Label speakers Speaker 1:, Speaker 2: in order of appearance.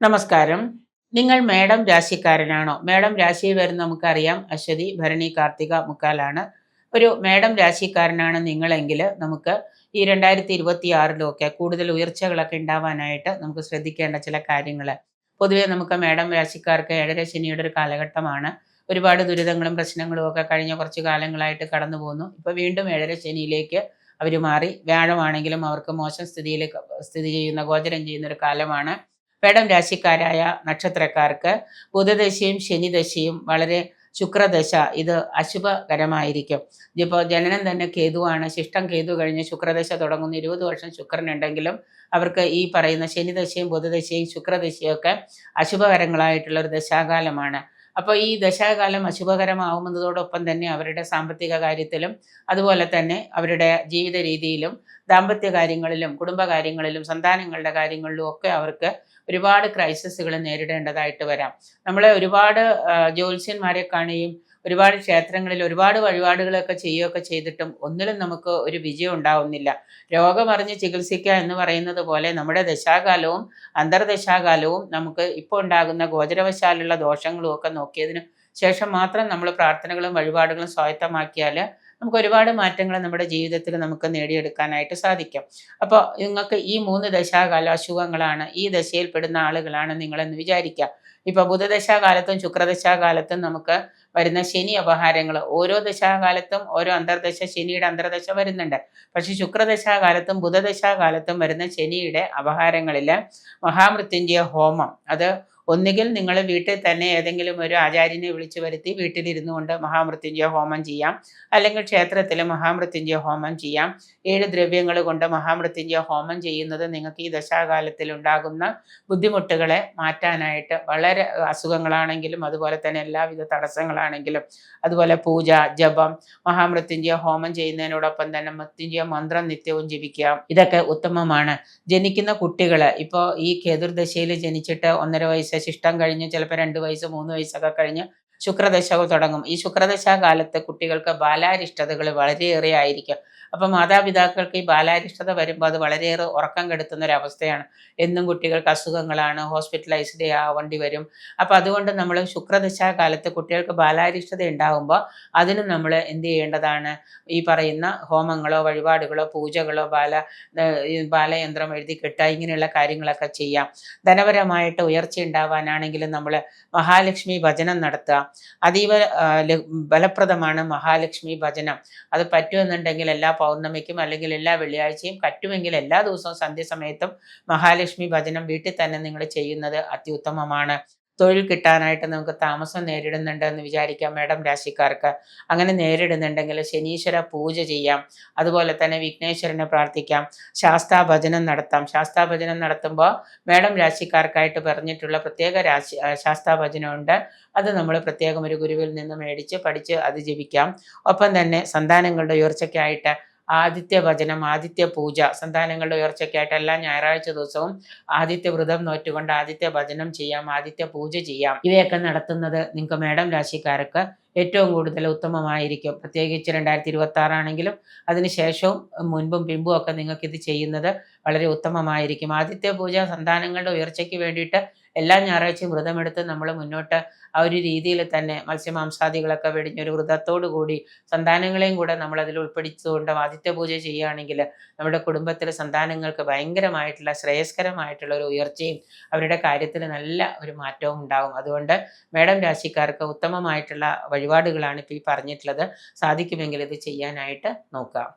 Speaker 1: നമസ്കാരം. നിങ്ങൾ madam രാശിക്കാരനാണോ? Madam രാശിയിൽ വരുന്ന നമുക്കറിയാം അശ്വതി ഭരണി കാർത്തിക മുക്കാലാണ്. ഒരു മേഡം രാശിക്കാരനാണ് നിങ്ങളെങ്കിൽ നമുക്ക് ഈ രണ്ടായിരത്തി ഇരുപത്തി ആറിലൊക്കെ കൂടുതൽ ഉയർച്ചകളൊക്കെ ഉണ്ടാവാനായിട്ട് നമുക്ക് ശ്രദ്ധിക്കേണ്ട ചില കാര്യങ്ങൾ പൊതുവെ നമുക്ക് മേഡം രാശിക്കാർക്ക് ഏഴര ശനിയുടെ ഒരു കാലഘട്ടമാണ്. ഒരുപാട് ദുരിതങ്ങളും പ്രശ്നങ്ങളും ഒക്കെ കഴിഞ്ഞ കുറച്ച് കാലങ്ങളായിട്ട് കടന്നു പോകുന്നു ഇപ്പോൾ വീണ്ടും ഏഴര ശനിയിലേക്ക് അവർ മാറി. വ്യാഴമാണെങ്കിലും അവർക്ക് മോശം സ്ഥിതിയിൽ സ്ഥിതി ചെയ്യുന്ന ഗോചരം ചെയ്യുന്ന ഒരു കാലമാണ്. വേടം രാശിക്കാരായ നക്ഷത്രക്കാർക്ക് ബുധദശയും ശനിദശയും വളരെ ശുക്രദശ ഇത് അശുഭകരമായിരിക്കും. ഇപ്പോൾ ജനനം തന്നെ കേതുവാണ്. ശിഷ്ടം കേതു കഴിഞ്ഞ് ശുക്രദശ തുടങ്ങുന്ന. ഇരുപത് വർഷം ശുക്രനുണ്ടെങ്കിലും അവർക്ക് ഈ പറയുന്ന ശനിദശയും ബുധദശയും ശുക്രദശയും ഒക്കെ അശുഭകരങ്ങളായിട്ടുള്ള ഒരു ദശാകാലമാണ്. അപ്പോൾ ഈ ദശാകാലം അശുഭകരമാവുന്നതോടൊപ്പം തന്നെ അവരുടെ സാമ്പത്തിക കാര്യത്തിലും അതുപോലെ തന്നെ അവരുടെ ജീവിത രീതിയിലും ദാമ്പത്യ കാര്യങ്ങളിലും കുടുംബകാര്യങ്ങളിലും സന്താനങ്ങളുടെ കാര്യങ്ങളിലും ഒക്കെ അവർക്ക് ഒരുപാട് ക്രൈസിസുകൾ നേരിടേണ്ടതായിട്ട് വരാം. നമ്മളെ ഒരുപാട് ജ്യോത്സ്യന്മാരെ കാണുകയും ഒരുപാട് ക്ഷേത്രങ്ങളിൽ ഒരുപാട് വഴിപാടുകളൊക്കെ ചെയ്യുകയൊക്കെ ചെയ്തിട്ടും ഒന്നിലും നമുക്ക് ഒരു വിജയം ഉണ്ടാവുന്നില്ല. രോഗമറിഞ്ഞ് ചികിത്സിക്കുക എന്ന് പറയുന്നത് പോലെ നമ്മുടെ ദശാകാലവും അന്തർദശാകാലവും നമുക്ക് ഇപ്പോൾ ഉണ്ടാകുന്ന ഗോചരവശാലുള്ള ദോഷങ്ങളും ഒക്കെ നോക്കിയതിന് ശേഷം മാത്രം നമ്മൾ പ്രാർത്ഥനകളും വഴിപാടുകളും സ്വായത്തമാക്കിയാൽ നമുക്ക് ഒരുപാട് മാറ്റങ്ങൾ നമ്മുടെ ജീവിതത്തിൽ നമുക്ക് നേടിയെടുക്കാനായിട്ട് സാധിക്കും. അപ്പോൾ നിങ്ങൾക്ക് ഈ മൂന്ന് ദശാകാല അസുഖങ്ങളാണ് ഈ ദശയിൽപ്പെടുന്ന ആളുകളാണ് നിങ്ങളെന്ന് വിചാരിക്കുക. ഇപ്പൊ ബുധദശാകാലത്തും ശുക്രദശാകാലത്തും നമുക്ക് വരുന്ന ശനി അപഹാരങ്ങൾ ഓരോ ദശാകാലത്തും ഓരോ അന്തർദശ ശനിയുടെ അന്തർദശ വരുന്നുണ്ട്. പക്ഷെ ശുക്രദശാകാലത്തും ബുധദശാകാലത്തും വരുന്ന ശനിയുടെ അപഹാരങ്ങളിൽ മഹാമൃത്യുഞ്ജയ ഹോമം. അത് ഒന്നുകിൽ നിങ്ങൾ വീട്ടിൽ തന്നെ ഏതെങ്കിലും ഒരു ആചാര്യനെ വിളിച്ചു വരുത്തി വീട്ടിലിരുന്നു കൊണ്ട് മഹാമൃത്യുഞ്ജയ ഹോമം ചെയ്യാം. അല്ലെങ്കിൽ ക്ഷേത്രത്തിൽ മഹാമൃത്യുഞ്ജയ ഹോമം ചെയ്യാം. ഏഴ് ദ്രവ്യങ്ങൾ കൊണ്ട് മഹാമൃത്യുഞ്ജയ ഹോമം ചെയ്യുന്നത് നിങ്ങൾക്ക് ഈ ദശാകാലത്തിൽ ഉണ്ടാകുന്ന ബുദ്ധിമുട്ടുകളെ മാറ്റാനായിട്ട് വളരെ അസുഖങ്ങളാണെങ്കിലും അതുപോലെ തന്നെ എല്ലാവിധ തടസ്സങ്ങളാണെങ്കിലും അതുപോലെ പൂജ ജപം മഹാമൃത്യുഞ്ജയ ഹോമം ചെയ്യുന്നതിനോടൊപ്പം തന്നെ മൃത്യുഞ്ജയ മന്ത്രം നിത്യവും ജപിക്കുക. ഇതൊക്കെ ഉത്തമമാണ്. ജനിക്കുന്ന കുട്ടികൾ ഇപ്പോൾ ഈ കേതുർദശയിൽ ജനിച്ചിട്ട് ഒന്നര വയസ്സ് ശിഷ്ടം കഴിഞ്ഞ് ചിലപ്പോൾ രണ്ട് വയസ്സ് മൂന്ന് വയസ്സൊക്കെ കഴിഞ്ഞ് ശുക്രദശ തുടങ്ങും. ഈ ശുക്രദശ കാലത്ത് കുട്ടികൾക്ക് ബാലാരിഷ്ടതകൾ വളരെയേറെ ആയിരിക്കും. അപ്പം മാതാപിതാക്കൾക്ക് ഈ ബാലാരിഷ്ടത വരുമ്പോൾ അത് വളരെയേറെ ഉറക്കം കെടുത്തുന്ന ഒരു അവസ്ഥയാണ് എന്നും കുട്ടികൾക്ക് അസുഖങ്ങളാണ് ഹോസ്പിറ്റലൈസ്ഡ് ആവേണ്ടി വരും. അപ്പം അതുകൊണ്ട് നമ്മൾ ശുക്രദശ കാലത്ത് കുട്ടികൾക്ക് ബാലാരിഷ്ടത ഉണ്ടാകുമ്പോൾ അതിന് നമ്മൾ എന്ത് ചെയ്യേണ്ടതാണ്? ഈ പറയുന്ന ഹോമങ്ങളോ വഴിപാടുകളോ പൂജകളോ ബാല ബാലയന്ത്രം എഴുതി കെട്ടുക ഇങ്ങനെയുള്ള കാര്യങ്ങളൊക്കെ ചെയ്യാം. ധനപരമായിട്ട് ഉയർച്ച ഉണ്ടാവാനാണെങ്കിലും നമ്മൾ മഹാലക്ഷ്മി ഭജനം നടത്തുക. അതീവ ബലപ്രദമാണ് മഹാലക്ഷ്മി ഭജനം. അത് പറ്റുമെന്നുണ്ടെങ്കിൽ എല്ലാ പൗർണമിക്കും അല്ലെങ്കിൽ എല്ലാ വെള്ളിയാഴ്ചയും പറ്റുമെങ്കിൽ എല്ലാ ദിവസവും സന്ധ്യസമയത്തും മഹാലക്ഷ്മി ഭജനം വീട്ടിൽ തന്നെ നിങ്ങൾ ചെയ്യുന്നത് അത്യുത്തമമാണ്. തൊഴിൽ കിട്ടാനായിട്ട് നമുക്ക് താമസം നേരിടുന്നുണ്ട് എന്ന് വിചാരിക്കാം മേഡം രാശിക്കാർക്ക്. അങ്ങനെ നേരിടുന്നുണ്ടെങ്കിൽ ശനീശ്വര പൂജ ചെയ്യാം. അതുപോലെ തന്നെ വിഘ്നേശ്വരനെ പ്രാർത്ഥിക്കാം. ശാസ്താഭജനം നടത്താം. ശാസ്താഭജനം നടത്തുമ്പോൾ മേഡം രാശിക്കാർക്കായിട്ട് പറഞ്ഞിട്ടുള്ള പ്രത്യേക രാശി ശാസ്താഭജനമുണ്ട് അത് നമ്മൾ പ്രത്യേകം ഒരു ഗുരുവിൽ നിന്ന് മേടിച്ച് പഠിച്ച് അത് ജപിക്കാം. ഒപ്പം തന്നെ സന്താനങ്ങളുടെ ഉയർച്ചയ്ക്കായിട്ട് ആദിത്യ ഭജനം ആദിത്യ പൂജ സന്താനങ്ങളുടെ ഉയർച്ചയ്ക്കായിട്ട് എല്ലാ ഞായറാഴ്ച ദിവസവും ആദിത്യ വ്രതം നോറ്റുകൊണ്ട് ആദിത്യ ഭജനം ചെയ്യാം ആദിത്യ പൂജ ചെയ്യാം. ഇവയൊക്കെ നടത്തുന്നത് നിങ്ങൾക്ക് മേഡം രാശിക്കാർക്ക് ഏറ്റവും കൂടുതൽ ഉത്തമമായിരിക്കും. പ്രത്യേകിച്ച് രണ്ടായിരത്തി ഇരുപത്തി ആറാണെങ്കിലും അതിനുശേഷവും മുൻപും പിമ്പും ഒക്കെ നിങ്ങൾക്ക് ഇത് ചെയ്യുന്നത് വളരെ ഉത്തമമായിരിക്കും. ആദിത്യ പൂജ സന്താനങ്ങളുടെ ഉയർച്ചയ്ക്ക് വേണ്ടിയിട്ട് എല്ലാ ഞായറാഴ്ചയും വ്രതമെടുത്ത് നമ്മൾ മുന്നോട്ട് ആ ഒരു രീതിയിൽ തന്നെ മത്സ്യമാംസാദികളൊക്കെ വെടിഞ്ഞൊരു വ്രതത്തോടു കൂടി സന്താനങ്ങളെയും കൂടെ നമ്മൾ അതിൽ ഉൾപ്പെടുത്തുകൊണ്ട് ആദിത്യ പൂജ ചെയ്യുകയാണെങ്കിൽ നമ്മുടെ കുടുംബത്തിലെ സന്താനങ്ങൾക്ക് ഭയങ്കരമായിട്ടുള്ള ശ്രേയസ്കരമായിട്ടുള്ള ഒരു ഉയർച്ചയും അവരുടെ കാര്യത്തിൽ നല്ല ഒരു മാറ്റവും ഉണ്ടാവും അതുകൊണ്ട് മേഡം രാശിക്കാർക്ക് ഉത്തമമായിട്ടുള്ള വഴിപാടുകളാണ് ഇപ്പോൾ ഈ പറഞ്ഞിട്ടുള്ളത്. സാധിക്കുമെങ്കിൽ ഇത് ചെയ്യാനായിട്ട് നോക്കാം.